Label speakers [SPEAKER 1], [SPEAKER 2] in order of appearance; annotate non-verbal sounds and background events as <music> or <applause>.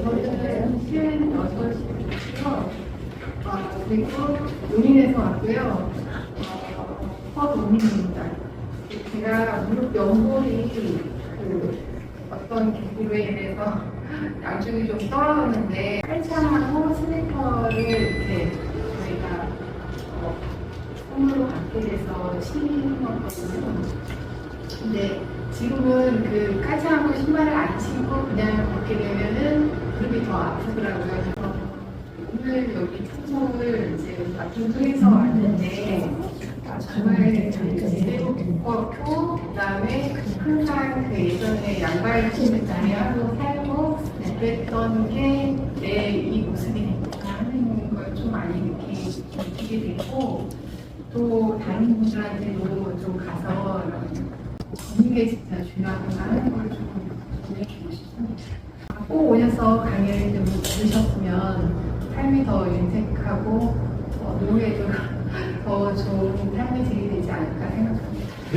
[SPEAKER 1] 저는 실내는 6시고요. 아, 그리고 용인에서 왔고요. 어, 허동민입니다. 제가 무릎 연골이 그 어떤 계기로 인해서 양쪽이 좀 떨어졌는데 깔창하고 슬리퍼를 이렇게 저희가 어, 선물로 받게 돼서 신었거든요. 근데 지금은 그 깔창하고 신발을 안 신고 그냥 걷게 되면은 더 아프더라고요. 그래서 오늘 여기 청소를 이제 맡은 해서 왔는데 아, 정말 제대로 두껍고 그다음에 항상 그 예전에 양발 신는 다리하고 살고 그랬던 게 내 이 모습이 됐구나 하는 걸 좀 많이 느끼, 느끼게 됐고 또 다른 분들한테도 좀 가서 걷는 게 진짜 중요하구나 하는 걸 좀 보여주고 싶습니다. 꼭 오셔서 강의를 좀 들으셨으면 삶이 더 윤택하고 어, 노후에도 <laughs> 더 좋은 되지 않을까